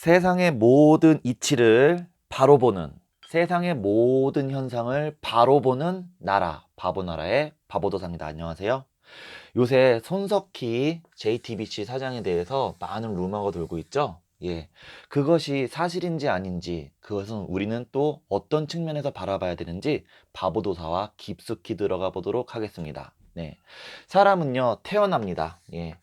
세상의 모든 이치를 바로 보는 세상의 모든 현상을 바로 보는 나라 바보나라의 바보도사입니다. 안녕하세요. 요새 손석희 JTBC 사장에 대해서 많은 루머가 돌고 있죠. 예. 그것이 사실인지 아닌지 그것은 우리는 또 어떤 측면에서 바라봐야 되는지 바보도사와 깊숙이 들어가 보도록 하겠습니다. 네. 사람은요, 태어납니다. 예.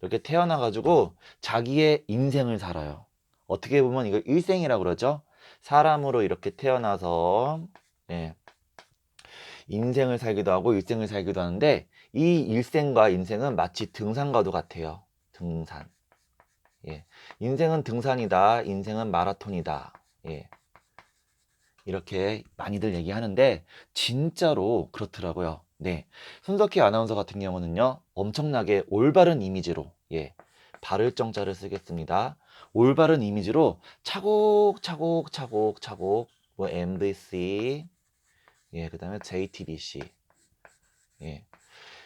이렇게 태어나 가지고 자기의 인생을 살아요. 어떻게 보면 이걸 일생이라고 그러죠. 사람으로 이렇게 태어나서 예, 인생을 살기도 하고 일생을 살기도 하는데 이 일생과 인생은 마치 등산과도 같아요. 등산. 예. 인생은 등산이다. 인생은 마라톤이다. 예. 이렇게 많이들 얘기하는데 진짜로 그렇더라고요. 네. 손석희 아나운서 같은 경우는요. 엄청나게 올바른 이미지로 예. 바를 정자를 쓰겠습니다. 올바른 이미지로 차곡차곡 차곡 차곡 뭐 MBC 예, 그다음에 JTBC 예.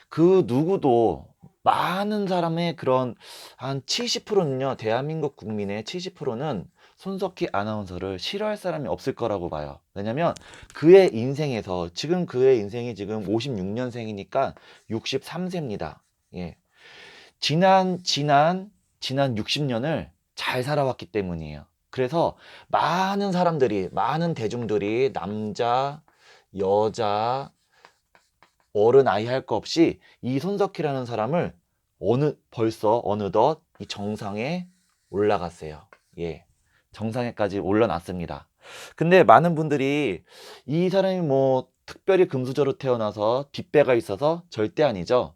그 누구도 많은 사람의 그런 한 70%는요. 대한민국 국민의 70%는 손석희 아나운서를 싫어할 사람이 없을 거라고 봐요. 왜냐면 그의 인생에서 지금 그의 인생이 지금 56년생이니까 63세입니다. 예. 지난 지난 지난 60년을 잘 살아왔기 때문이에요. 그래서 많은 사람들이 많은 대중들이 남자, 여자, 어른 아이 할 거 없이 이 손석희라는 사람을 어느 벌써 어느덧 이 정상에 올라갔어요. 예. 정상에까지 올라놨습니다. 근데 많은 분들이 이 사람이 뭐 특별히 금수저로 태어나서 뒷배가 있어서 절대 아니죠.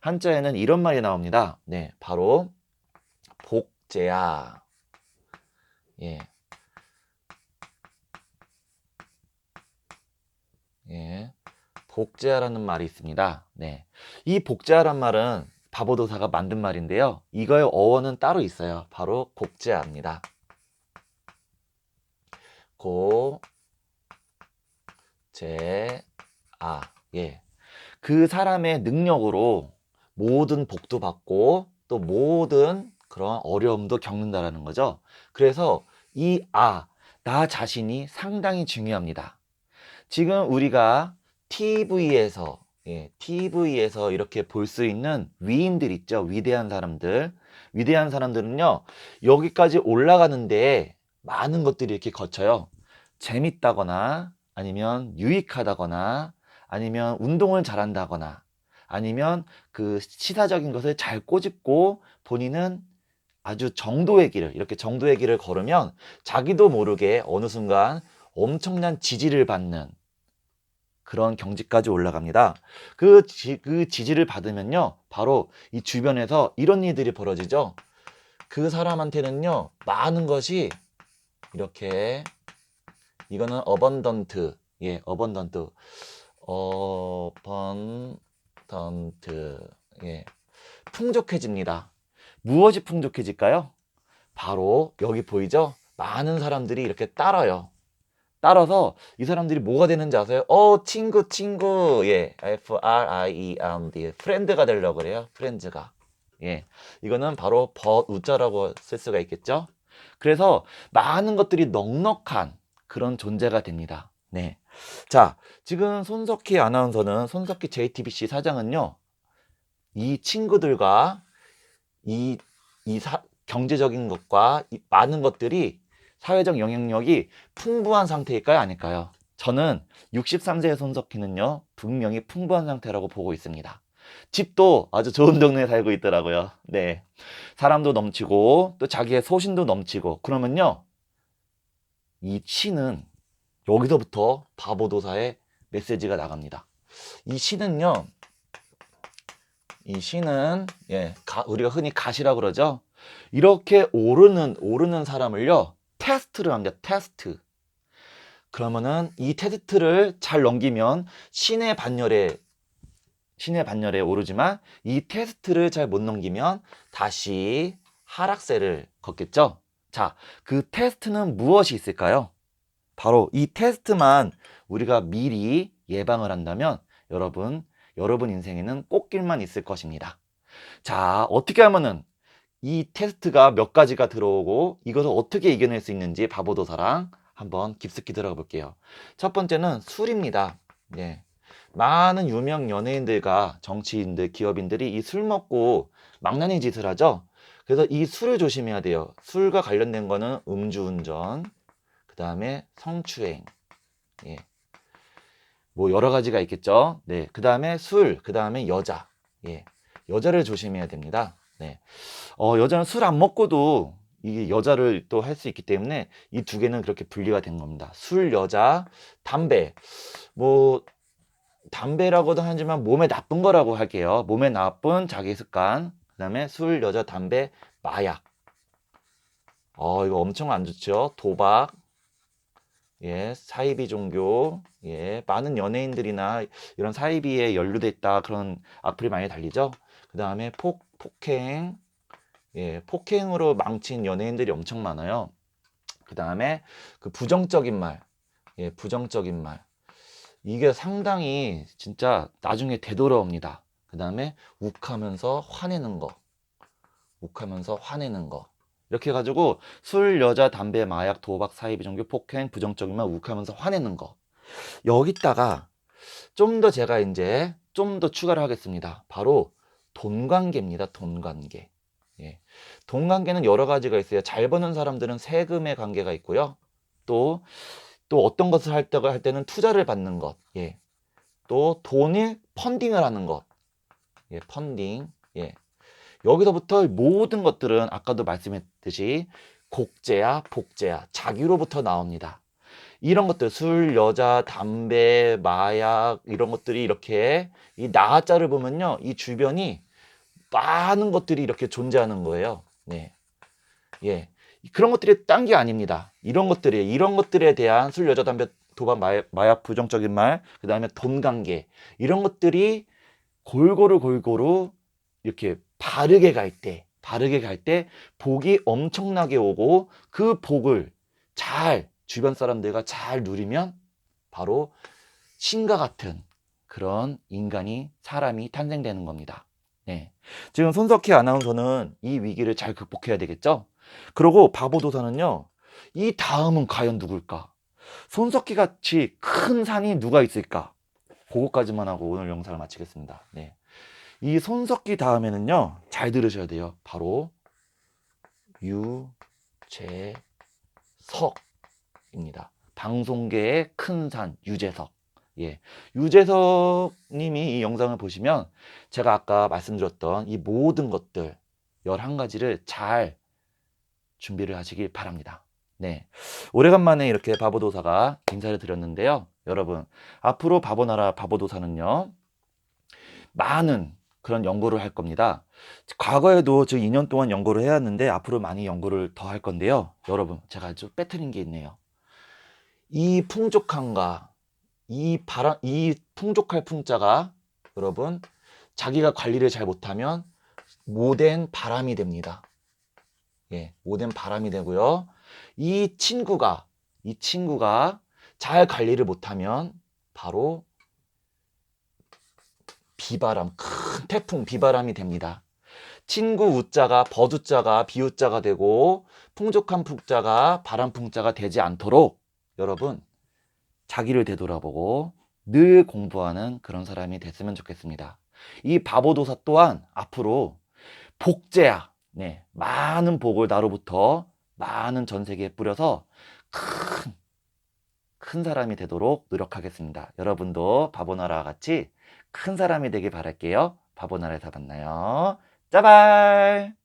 한자에는 이런 말이 나옵니다. 네, 바로 복제야. 예. 예. 복제하라는 말이 있습니다. 네. 이 복제하란 말은 바보도사가 만든 말인데요. 이거의 어원은 따로 있어요. 바로 복제합니다. 고, 제, 아, 예. 그 사람의 능력으로 모든 복도 받고 또 모든 그런 어려움도 겪는다라는 거죠. 그래서 이 아, 나 자신이 상당히 중요합니다. 지금 우리가 TV에서 예, TV에서 이렇게 볼 수 있는 위인들 있죠. 위대한 사람들. 위대한 사람들은요. 여기까지 올라가는데 많은 것들이 이렇게 거쳐요. 재밌다거나 아니면 유익하다거나 아니면 운동을 잘한다거나 아니면 그 시사적인 것을 잘 꼬집고 본인은 아주 정도의 길을 이렇게 정도의 길을 걸으면 자기도 모르게 어느 순간 엄청난 지지를 받는 그런 경지까지 올라갑니다. 그, 지, 그 지지를 받으면요, 바로 이 주변에서 이런 일들이 벌어지죠. 그 사람한테는요, 많은 것이 이렇게 이거는 어번던트, 예, 어번던트, 어번던트, 예, 풍족해집니다. 무엇이 풍족해질까요? 바로 여기 보이죠? 많은 사람들이 이렇게 따라요. 따라서 이 사람들이 뭐가 되는지 아세요? 어, 친구, 친구. 예. F-R-I-E-N-D. 프렌드가 되려고 그래요. 프렌즈가. 예. 이거는 바로 버, 우자라고 쓸 수가 있겠죠? 그래서 많은 것들이 넉넉한 그런 존재가 됩니다. 네. 자, 지금 손석희 아나운서는, 손석희 JTBC 사장은요, 이 친구들과 이, 이 사, 경제적인 것과 이 많은 것들이 사회적 영향력이 풍부한 상태일까요? 아닐까요? 저는 63세의 손석희는요, 분명히 풍부한 상태라고 보고 있습니다. 집도 아주 좋은 동네에 살고 있더라고요. 네. 사람도 넘치고, 또 자기의 소신도 넘치고, 그러면요, 이 시는 여기서부터 바보도사의 메시지가 나갑니다. 이 시는요, 이 시는, 예, 가, 우리가 흔히 가시라고 그러죠? 이렇게 오르는, 오르는 사람을요, 테스트를 합니다. 테스트. 그러면은 이 테스트를 잘 넘기면 신의 반열에 신의 반열에 오르지만 이 테스트를 잘 못 넘기면 다시 하락세를 걷겠죠. 자, 그 테스트는 무엇이 있을까요? 바로 이 테스트만 우리가 미리 예방을 한다면 여러분, 여러분 인생에는 꽃길만 있을 것입니다. 자, 어떻게 하면은 이 테스트가 몇 가지가 들어오고 이것을 어떻게 이겨낼 수 있는지 바보도사랑 한번 깊숙이 들어가 볼게요. 첫 번째는 술입니다. 예. 많은 유명 연예인들과 정치인들, 기업인들이 이 술 먹고 망나니 짓을 하죠. 그래서 이 술을 조심해야 돼요. 술과 관련된 거는 음주운전, 그 다음에 성추행, 예. 뭐 여러 가지가 있겠죠. 네. 그 다음에 술, 그 다음에 여자, 예. 여자를 조심해야 됩니다. 네. 어, 여자는 술 안 먹고도 이 여자를 또 할 수 있기 때문에 이 두 개는 그렇게 분리가 된 겁니다. 술, 여자, 담배. 뭐 담배라고도 하지만 몸에 나쁜 거라고 할게요. 몸에 나쁜 자기 습관. 그 다음에 술, 여자, 담배, 마약. 어, 이거 엄청 안 좋죠. 도박. 예, 사이비 종교. 예, 많은 연예인들이나 이런 사이비에 연루됐다 그런 악플이 많이 달리죠. 그 다음에 폭 폭행. 예, 폭행으로 망친 연예인들이 엄청 많아요. 그 다음에 그 부정적인 말. 예, 부정적인 말. 이게 상당히 진짜 나중에 되돌아옵니다. 그 다음에 욱하면서 화내는 거. 욱하면서 화내는 거. 이렇게 해가지고 술, 여자, 담배, 마약, 도박, 사이비 종교, 폭행, 부정적인 말, 욱하면서 화내는 거. 여기다가 좀 더 제가 이제 좀 더 추가를 하겠습니다. 바로 돈 관계입니다. 돈 관계. 예. 돈 관계는 여러 가지가 있어요. 잘 버는 사람들은 세금의 관계가 있고요. 또 또 어떤 것을 할 때가 할 때는 투자를 받는 것, 예. 또 돈을 펀딩을 하는 것, 예, 펀딩, 예. 여기서부터 모든 것들은 아까도 말씀했듯이 곡제야, 복제야, 자기로부터 나옵니다. 이런 것들, 술, 여자, 담배, 마약, 이런 것들이 이렇게 이 나자를 보면요, 이 주변이 많은 것들이 이렇게 존재하는 거예요. 네. 예. 그런 것들이 딴 게 아닙니다. 이런 것들이 이런 것들에 대한 술, 여자, 담배, 도박, 마약, 마약 부정적인 말, 그 다음에 돈 관계 이런 것들이 골고루 골고루 이렇게 바르게 갈 때, 바르게 갈 때 복이 엄청나게 오고 그 복을 잘 주변 사람들과 잘 누리면 바로 신과 같은 그런 인간이 사람이 탄생되는 겁니다. 네. 지금 손석희 아나운서는 이 위기를 잘 극복해야 되겠죠? 그리고 바보도사는요, 이 다음은 과연 누굴까? 손석희 같이 큰 산이 누가 있을까? 그거까지만 하고 오늘 영상을 마치겠습니다. 네. 이 손석희 다음에는요, 잘 들으셔야 돼요. 바로 유재석입니다. 방송계의 큰 산 유재석. 예. 유재석 님이 이 영상을 보시면 제가 아까 말씀드렸던 이 모든 것들 11가지를 잘 준비를 하시길 바랍니다. 네. 오래간만에 이렇게 바보도사가 인사를 드렸는데요. 여러분, 앞으로 바보나라 바보도사는요, 많은 그런 연구를 할 겁니다. 과거에도 저 2년 동안 연구를 해왔는데, 앞으로 많이 연구를 더 할 건데요. 여러분, 제가 아주 빼뜨린 게 있네요. 이 풍족함과 이 바람, 이 풍족할 풍자가 여러분, 자기가 관리를 잘 못하면 못된 바람이 됩니다. 예, 못된 바람이 되고요. 이 친구가, 이 친구가 잘 관리를 못하면 바로 비바람, 큰 태풍, 비바람이 됩니다. 친구 우자가 버두자가 비우자가 되고 풍족한 풍자가 바람 풍자가 되지 않도록 여러분 자기를 되돌아보고 늘 공부하는 그런 사람이 됐으면 좋겠습니다. 이 바보도사 또한 앞으로 복제야, 네, 많은 복을 나로부터 많은 전 세계에 뿌려서 큰, 큰 사람이 되도록 노력하겠습니다. 여러분도 바보나라와 같이 큰 사람이 되길 바랄게요. 바보나라에서 만나요. 짜발!